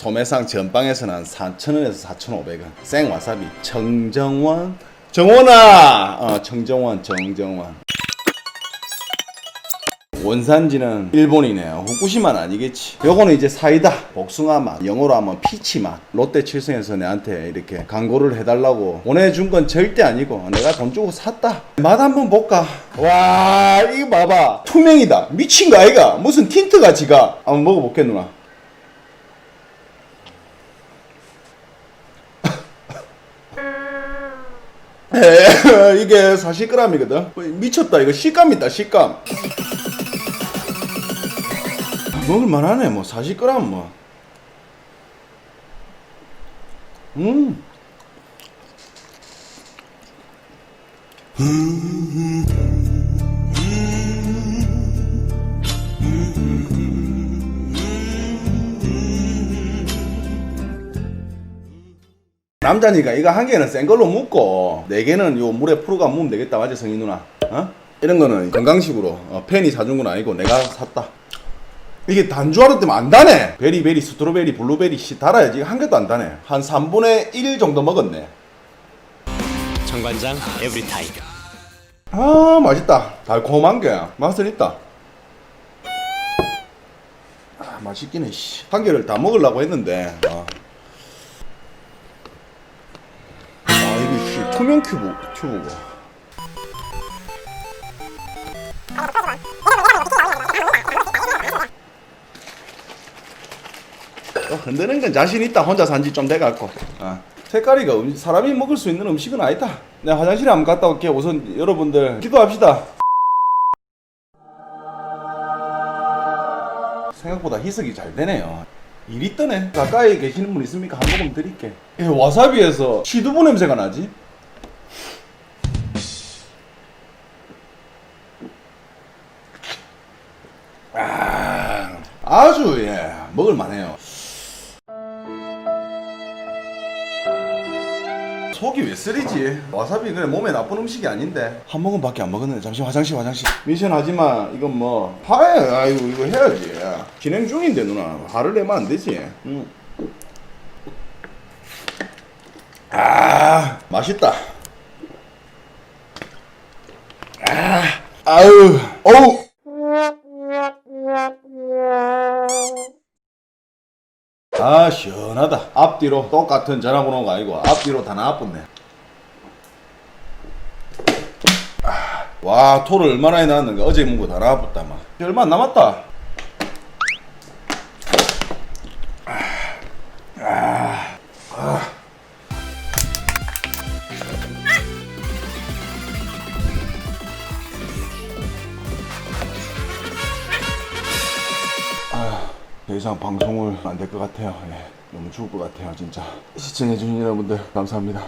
소매상 전방에서는 한 4,000원에서 4,500원. 생 와사비. 청정원. 정원아. 어, 청정원, 정정원. 원산지는 일본이네요. 후쿠시마는 아니겠지. 요거는 이제 사이다, 복숭아 맛, 영어로 하면 피치 맛. 롯데 칠성에서 내한테 이렇게 광고를 해달라고 보내준 건 절대 아니고 내가 돈 주고 샀다. 맛 한번 볼까? 와, 이거 봐봐. 투명이다. 미친 거 아이가? 무슨 틴트 같이가? 한번 먹어볼게 누나. 이게 40g이거든. 미쳤다. 이거 식감이다. 식감. 먹을만 하네. 뭐 40g 뭐. 음. 남자니까 이거 한 개는 센 걸로 묻고 네 개는 요 물에 풀어가 묻으면 되겠다 맞지 성희 누나? 어? 이런 거는 건강식으로 어, 팬이 사준 건 아니고 내가 샀다. 이게 단주 하루 때면 안 다네. 베리베리 스트로베리 블루베리 씨 달아야지. 한 개도 안 다네. 한 3분의 1 정도 먹었네. 정관장 에브리타임. 아 맛있다. 달콤한 게 맛은 있다. 아 맛있긴 해한 개를 다 먹으려고 했는데 아, 아 투명 큐브. 큐브고 어, 흔드는 건 자신 있다. 혼자 산지 좀 돼갖고. 아. 색깔이가 음- 사람이 먹을 수 있는 음식은 아니다. 내가 화장실에 한번 갔다 올게 우선 여러분들. 기도합시다. 생각보다 희석이 잘 되네요. 일이 뜨네. 가까이 계시는 분 있습니까? 한 모금 드릴게. 예, 와사비에서 시두부 냄새가 나지? 아주 예 먹을만해요. 속이 왜 쓰리지? 와사비 그래 몸에 나쁜 음식이 아닌데. 한 모금밖에 안 먹었는데 잠시 화장실 화장실. 미션 하지만 이건 뭐 화해. 아이고 이거 해야지. 진행 중인데 누나. 화를 내면 안 되지. 응. 아 맛있다. 아 아유. 어우 아 시원하다. 앞뒤로 똑같은 전화번호가 아니고 앞뒤로 다 나왔네. 아, 와 토를 얼마나 나왔는가. 어제 문거 다 나왔다 막 얼마 안 남았다 이상 방송을 안 될 것 같아요. 예, 너무 죽을 것 같아요, 진짜. 시청해주신 여러분들 감사합니다.